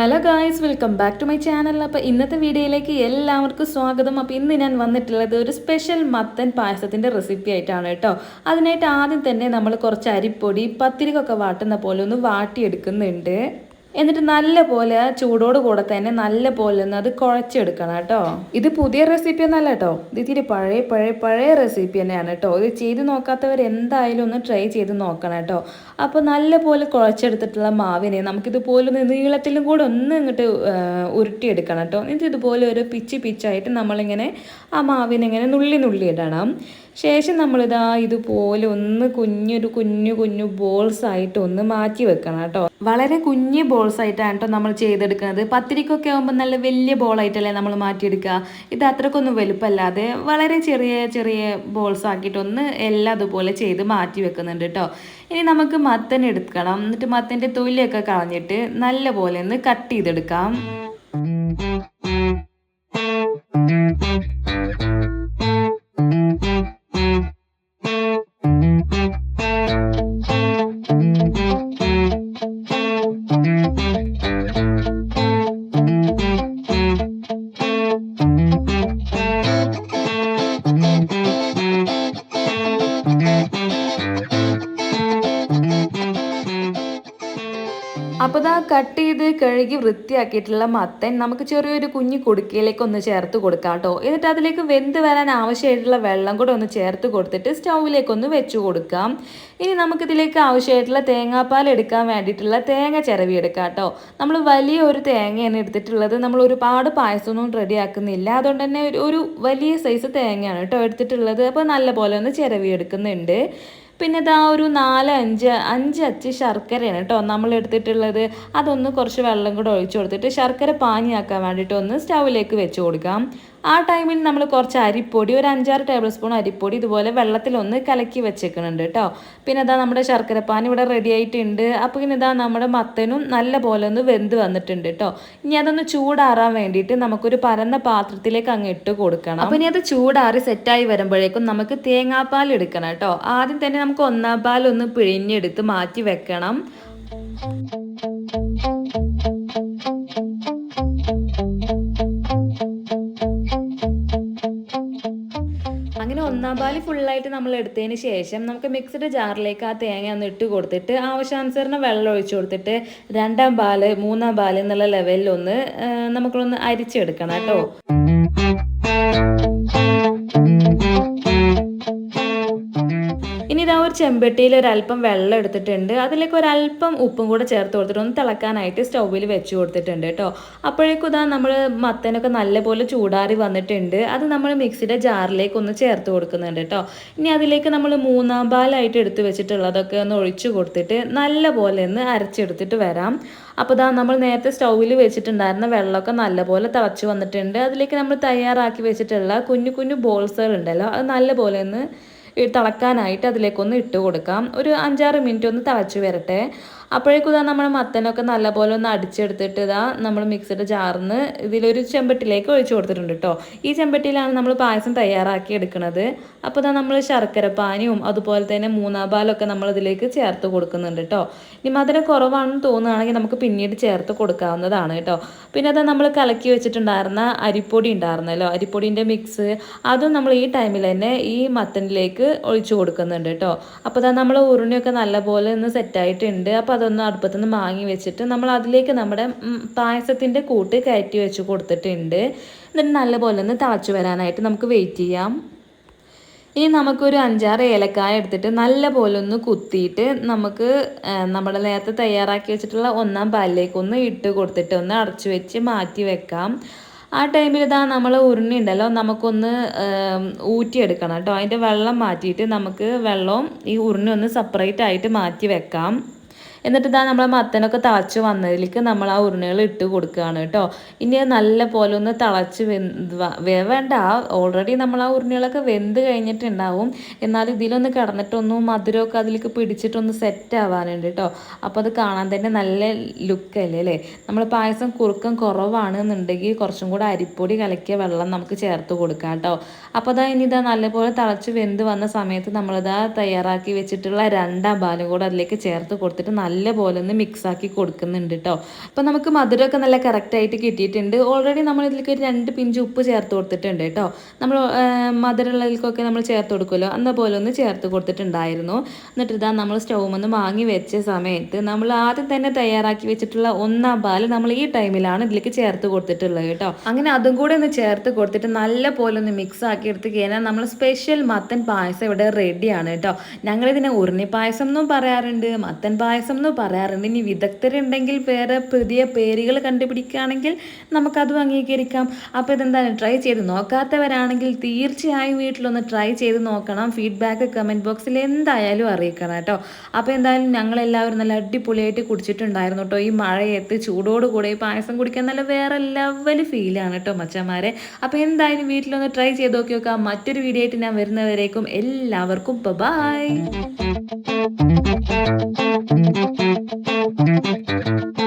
Hello guys welcome back to my channel അപ്പോൾ ഇന്നത്തെ വീഡിയോയിലേക്ക് എല്ലാവർക്കും സ്വാഗതം. അപ്പോൾ ഇന്ന് ഞാൻ വന്നിട്ടുള്ളത് ഒരു സ്പെഷ്യൽ മത്തൻ പായസത്തിന്റെ റെസിപ്പി ആയിട്ടാണ് കേട്ടോ. അതിനായിട്ട് ആദ്യം തന്നെ നമ്മൾ കുറച്ച് അരിപ്പൊടി പത്തിരിക്കൊക്കെ വാട്ടുന്ന പോലെ ഒന്ന് വാട്ടിയെടുക്കുന്നുണ്ട്. എന്നിട്ട് നല്ല പോലെ ആ ചൂടോട് കൂടെ തന്നെ നല്ല പോലെ ഒന്ന് അത് കുഴച്ചെടുക്കണം കേട്ടോ. ഇത് പുതിയ റെസിപ്പി ഒന്നല്ല കേട്ടോ. ഇത് ഇത്തിരി പഴയ പഴയ പഴയ റെസിപ്പി തന്നെയാണ് കേട്ടോ. ഇത് ചെയ്ത് നോക്കാത്തവർ എന്തായാലും ഒന്ന് ട്രൈ ചെയ്ത് നോക്കണം കേട്ടോ. അപ്പോൾ നല്ല പോലെ കുഴച്ചെടുത്തിട്ടുള്ള മാവിനെ നമുക്കിതുപോലെ ഒന്ന് നീളത്തിലും കൂടെ ഒന്ന് ഇങ്ങോട്ട് ഉരുട്ടിയെടുക്കണം കേട്ടോ. എന്നിട്ട് ഇതുപോലെ ഒരു പിച്ച് പിച്ചായിട്ട് നമ്മളിങ്ങനെ ആ മാവിനെ ഇങ്ങനെ നുള്ളി നുള്ളി ഇടണം ശേഷം നമ്മളിതാ ഇതുപോലെ ഒന്ന് കുഞ്ഞൊരു കുഞ്ഞു കുഞ്ഞു ബോൾസ് ആയിട്ട് ഒന്ന് മാറ്റി വെക്കണം കേട്ടോ. വളരെ കുഞ്ഞ് ബോൾസ് ആയിട്ടാണ് കേട്ടോ നമ്മൾ ചെയ്തെടുക്കുന്നത്. പത്തിരിക്കൊക്കെ ആകുമ്പോൾ നല്ല വലിയ ബോളായിട്ടല്ലേ നമ്മൾ മാറ്റിയെടുക്കുക. ഇത് അത്രക്കൊന്നും വലുപ്പമല്ലാതെ വളരെ ചെറിയ ചെറിയ ബോൾസ് ആക്കിയിട്ടൊന്ന് എല്ലാം അതുപോലെ ചെയ്ത് മാറ്റി വെക്കുന്നുണ്ട് കേട്ടോ ഇനി നമുക്ക് മത്തൻ എടുക്കണം. എന്നിട്ട് മത്തന്റെ തൊലിയൊക്കെ കളഞ്ഞിട്ട് നല്ല പോലെ ഒന്ന് കട്ട് ചെയ്തെടുക്കാം. കട്ട് ചെയ്ത് കഴുകി വൃത്തിയാക്കിയിട്ടുള്ള മത്തൻ നമുക്ക് ചെറിയൊരു കുഞ്ഞു കുടുക്കയിലേക്ക് ഒന്ന് ചേർത്ത് കൊടുക്കാം കേട്ടോ. എന്നിട്ട് അതിലേക്ക് വെന്ത് വരാൻ ആവശ്യമായിട്ടുള്ള വെള്ളം കൂടെ ഒന്ന് ചേർത്ത് കൊടുത്തിട്ട് സ്റ്റൗവിലേക്ക് ഒന്ന് വെച്ച് കൊടുക്കാം. ഇനി നമുക്കിതിലേക്ക് ആവശ്യമായിട്ടുള്ള തേങ്ങാപ്പാൽ എടുക്കാൻ വേണ്ടിയിട്ടുള്ള തേങ്ങ ചിരവി എടുക്കാം കേട്ടോ. നമ്മൾ വലിയ ഒരു തേങ്ങയാണ് എടുത്തിട്ടുള്ളത്. നമ്മൾ ഒരുപാട് പായസമൊന്നും റെഡി ആക്കുന്നില്ല. അതുകൊണ്ട് തന്നെ ഒരു വലിയ സൈസ് തേങ്ങയാണ് കേട്ടോ എടുത്തിട്ടുള്ളത്. അപ്പോൾ നല്ല പോലെ ഒന്ന് ചിരവി എടുക്കുന്നുണ്ട്. പിന്നെ ഇതാ ഒരു നാല് അഞ്ച് അഞ്ച് അച്ച് ശർക്കരയാണ് കേട്ടോ നമ്മൾ എടുത്തിട്ടുള്ളത് അതൊന്ന് കുറച്ച് വെള്ളം കൂടെ ഒഴിച്ചു കൊടുത്തിട്ട് ശർക്കര പാനിയാക്കാൻ വേണ്ടിയിട്ട് ഒന്ന് സ്റ്റൗവിലേക്ക് വെച്ച് കൊടുക്കാം. ആ ടൈമിൽ നമ്മൾ കുറച്ച് അരിപ്പൊടി ഒരു അഞ്ചാറ് ടേബിൾ സ്പൂൺ അരിപ്പൊടി ഇതുപോലെ വെള്ളത്തിലൊന്ന് കലക്കി വെച്ചേക്കുന്നുണ്ട് കേട്ടോ പിന്നെ ഇതാ നമ്മുടെ ശർക്കരപ്പാൻ ഇവിടെ റെഡി ആയിട്ടുണ്ട്. അപ്പോൾ പിന്നെ ഇതാ നമ്മുടെ മത്തനും നല്ല പോലെ ഒന്ന് വെന്ത് വന്നിട്ടുണ്ട് കേട്ടോ ഇനി അതൊന്ന് ചൂടാറാൻ വേണ്ടിയിട്ട് നമുക്കൊരു പരന്ന പാത്രത്തിലേക്ക് അങ്ങ് ഇട്ട് കൊടുക്കണം. അപ്പോൾ ഇനി അത് ചൂടാറി സെറ്റായി വരുമ്പോഴേക്കും നമുക്ക് തേങ്ങാപ്പാൽ എടുക്കണം കേട്ടോ ആദ്യം തന്നെ നമുക്ക് ഒന്നാം പാൽ ഒന്ന് പിഴിഞ്ഞെടുത്ത് മാറ്റി വെക്കണം. പാൽ ഫുള്ളായിട്ട് നമ്മൾ എടുത്തതിന് ശേഷം നമുക്ക് മിക്സഡ് ജാറിലേക്ക് ആ തേങ്ങ ഒന്ന് ഇട്ട് കൊടുത്തിട്ട് ആവശ്യാനുസരണം വെള്ളം ഒഴിച്ചു കൊടുത്തിട്ട് രണ്ടാം പാൽ മൂന്നാം പാൽ എന്നുള്ള ലെവലിൽ ഒന്ന് നമുക്കൊന്ന് അരിച്ചെടുക്കണം കേട്ടോ. ചെമ്പട്ടിയിൽ ഒരല്പം വെള്ളം എടുത്തിട്ടുണ്ട്. അതിലേക്ക് ഒരല്പം ഉപ്പും കൂടെ ചേർത്ത് കൊടുത്തിട്ട് ഒന്ന് തിളക്കാനായിട്ട് സ്റ്റൗവിൽ വെച്ച് കൊടുത്തിട്ടുണ്ട് കേട്ടോ. അപ്പോഴേക്കും ഇതാ നമ്മൾ മത്തനൊക്കെ നല്ലപോലെ ചൂടാറി വന്നിട്ടുണ്ട്. അത് നമ്മൾ മിക്സിയുടെ ജാറിലേക്ക് ഒന്ന് ചേർത്ത് കൊടുക്കുന്നുണ്ട് കേട്ടോ. ഇനി അതിലേക്ക് നമ്മൾ മൂന്നാം പാലായിട്ട് എടുത്ത് വെച്ചിട്ടുള്ളതൊക്കെ ഒന്ന് ഒഴിച്ചു കൊടുത്തിട്ട് നല്ലപോലെ ഒന്ന് അരച്ചെടുത്തിട്ട് വരാം. അപ്പോൾ ഇതാ നമ്മൾ നേരത്തെ സ്റ്റൗവിൽ വെച്ചിട്ടുണ്ടായിരുന്ന വെള്ളമൊക്കെ നല്ലപോലെ തിളച്ച് വന്നിട്ടുണ്ട്. അതിലേക്ക് നമ്മൾ തയ്യാറാക്കി വെച്ചിട്ടുള്ള കുഞ്ഞു കുഞ്ഞു ബോൾസുകൾ ഉണ്ടല്ലോ അത് നല്ലപോലെ ഒന്ന് തിളക്കാനായിട്ട് അതിലേക്കൊന്ന് ഇട്ട് കൊടുക്കാം. ഒരു അഞ്ചാറ് മിനിറ്റ് ഒന്ന് തിളച്ച് വരട്ടെ. അപ്പോഴേക്കും ഇതാ നമ്മൾ മത്തനൊക്കെ നല്ലപോലെ ഒന്ന് അടിച്ചെടുത്തിട്ട് ഇതാ നമ്മൾ മിക്സിയുടെ ജാറിന്ന് ഇതിലൊരു ചെമ്പട്ടിലേക്ക് ഒഴിച്ചു കൊടുത്തിട്ടുണ്ട് കേട്ടോ. ഈ ചെമ്പട്ടിയിലാണ് നമ്മൾ പായസം തയ്യാറാക്കി എടുക്കുന്നത്. അപ്പോൾ ഇതാ നമ്മൾ ശർക്കര പാനിയും അതുപോലെ തന്നെ മൂന്നാം പാലൊക്കെ നമ്മൾ ഇതിലേക്ക് ചേർത്ത് കൊടുക്കുന്നുണ്ട് കേട്ടോ. ഇനി മധുരം കുറവാണെന്ന് തോന്നുകയാണെങ്കിൽ നമുക്ക് പിന്നീട് ചേർത്ത് കൊടുക്കാവുന്നതാണ് കേട്ടോ. പിന്നെ അതാ നമ്മൾ കലക്കി വെച്ചിട്ടുണ്ടായിരുന്ന അരിപ്പൊടി ഉണ്ടായിരുന്നല്ലോ. അരിപ്പൊടിന്റെ മിക്സ് അതും നമ്മൾ ഈ ടൈമിൽ തന്നെ ഈ മത്തനിലേക്ക് ഒഴിച്ചു കൊടുക്കുന്നുണ്ട് കേട്ടോ. അപ്പോൾ അതാ നമ്മൾ ഉരുണിയൊക്കെ നല്ലപോലെ ഒന്ന് സെറ്റായിട്ടുണ്ട് അപ്പോൾ അതൊന്ന് അടുപ്പത്തു നിന്ന് മാങ്ങി വെച്ചിട്ട് നമ്മൾ അതിലേക്ക് നമ്മുടെ പായസത്തിന്റെ കൂട്ട് കയറ്റി വെച്ച് കൊടുത്തിട്ടുണ്ട്. എന്നിട്ട് നല്ലപോലെ ഒന്ന് തിളച്ച് വരാനായിട്ട് നമുക്ക് വെയിറ്റ് ചെയ്യാം. ഇനി നമുക്കൊരു അഞ്ചാറ് ഏലക്കായ എടുത്തിട്ട് നല്ല പോലെ ഒന്ന് കുത്തിയിട്ട് നമുക്ക് നമ്മൾ നേരത്തെ തയ്യാറാക്കി വെച്ചിട്ടുള്ള ഒന്നാം പാലിലേക്ക് ഒന്ന് ഇട്ട് കൊടുത്തിട്ട് ഒന്ന് അടച്ചു വെച്ച് മാറ്റി വെക്കാം. ആ ടൈമിൽ ഇതാ നമ്മൾ ഉരുണി ഉണ്ടല്ലോ നമുക്കൊന്ന് ഊറ്റിയെടുക്കണം കേട്ടോ. അതിന്റെ വെള്ളം മാറ്റിയിട്ട് നമുക്ക് വെള്ളവും ഈ ഉരുണി ഒന്ന് സെപ്പറേറ്റ് ആയിട്ട് മാറ്റി വെക്കാം. എന്നിട്ട് ഇതാ നമ്മളെ മത്തനൊക്കെ തിളച്ച് വന്നതിലേക്ക് നമ്മൾ ആ ഉരുണകൾ ഇട്ട് കൊടുക്കുകയാണ് കേട്ടോ. ഇനി നല്ല പോലെ ഒന്ന് തിളച്ച് വേണ്ട ഓൾറെഡി നമ്മൾ ആ ഉരുണകളൊക്കെ വെന്ത് കഴിഞ്ഞിട്ടുണ്ടാവും. എന്നാൽ ഇതിലൊന്ന് കിടന്നിട്ടൊന്നും മധുരമൊക്കെ അതിലേക്ക് പിടിച്ചിട്ടൊന്ന് സെറ്റ് ആവാനുണ്ട് കേട്ടോ. അപ്പോൾ അത് കാണാൻ തന്നെ നല്ല ലുക്കല്ലേ അല്ലേ നമ്മൾ പായസം കുറുക്കം കുറവാണെന്നുണ്ടെങ്കിൽ കുറച്ചും കൂടെ അരിപ്പൊടി കലക്കിയ വെള്ളം നമുക്ക് ചേർത്ത് കൊടുക്കാം കേട്ടോ. അപ്പോൾ അതാ ഇനി ഇതാ നല്ലപോലെ തിളച്ച് വെന്ത് വന്ന സമയത്ത് നമ്മളിതാ തയ്യാറാക്കി വെച്ചിട്ടുള്ള രണ്ടാം പാലും കൂടെ അതിലേക്ക് ചേർത്ത് കൊടുത്തിട്ട് പോലെ ഒന്ന് മിക്സ് ആക്കി കൊടുക്കുന്നുണ്ട് കേട്ടോ അപ്പോൾ നമുക്ക് മധുരമൊക്കെ നല്ല കറക്റ്റായിട്ട് കിട്ടിയിട്ടുണ്ട്. ഓൾറെഡി നമ്മൾ ഇതിലേക്ക് ഒരു രണ്ട് പിഞ്ച് ഉപ്പ് ചേർത്ത് കൊടുത്തിട്ടുണ്ട് കേട്ടോ നമ്മൾ മധുരമുള്ളതിലേക്കൊക്കെ നമ്മൾ ചേർത്ത് കൊടുക്കുമല്ലോ? അന്ന പോലെ ഒന്ന് ചേർത്ത് കൊടുത്തിട്ടുണ്ടായിരുന്നു. എന്നിട്ട് ഇതാ നമ്മൾ സ്റ്റൗവ് ഒന്ന് വാങ്ങി വെച്ച സമയത്ത് നമ്മൾ ആദ്യം തന്നെ തയ്യാറാക്കി വെച്ചിട്ടുള്ള ഒന്നാം പാൽ നമ്മൾ ഈ ടൈമിലാണ് ഇതിലേക്ക് ചേർത്ത് കൊടുത്തിട്ടുള്ളത് കേട്ടോ അങ്ങനെ അതും കൂടെ ഒന്ന് ചേർത്ത് കൊടുത്തിട്ട് നല്ല പോലെ ഒന്ന് മിക്സ് ആക്കി എടുത്ത് കഴിഞ്ഞാൽ നമ്മൾ സ്പെഷ്യൽ മത്തൻ പായസം ഇവിടെ റെഡിയാണ് കേട്ടോ ഞങ്ങളിതിനെ ഉരുണി പായസം എന്നും പറയാറുണ്ട്. മത്തൻ പായസം എന്നും പറയാറുണ്ട്. ഇനി വിദഗ്ധരുണ്ടെങ്കിൽ വേറെ പുതിയ പേരുകൾ കണ്ടുപിടിക്കുകയാണെങ്കിൽ നമുക്കതും അംഗീകരിക്കാം. അപ്പോൾ ഇതെന്താണ്? ട്രൈ ചെയ്ത് നോക്കാത്തവരാണെങ്കിൽ തീർച്ചയായും വീട്ടിലൊന്ന് ട്രൈ ചെയ്ത് നോക്കണം. ഫീഡ്ബാക്ക് കമന്റ് ബോക്സിൽ എന്തായാലും അറിയിക്കണം കേട്ടോ. അപ്പോൾ എന്തായാലും ഞങ്ങളെല്ലാവരും നല്ല അടിപൊളിയായിട്ട് കുടിച്ചിട്ടുണ്ടായിരുന്നു കേട്ടോ. ഈ മഴയത്ത് ചൂടോടുകൂടെ ഈ പായസം കുടിക്കാൻ നല്ല വേറെ ലെവൽ ഫീലാണ് കേട്ടോ മച്ചന്മാരെ. അപ്പോൾ എന്തായാലും വീട്ടിലൊന്ന് ട്രൈ ചെയ്ത് നോക്കി നോക്കാം. മറ്റൊരു വീഡിയോ ആയിട്ട് ഞാൻ വരുന്നവരേക്കും എല്ലാവർക്കും ബൈ フフフフ。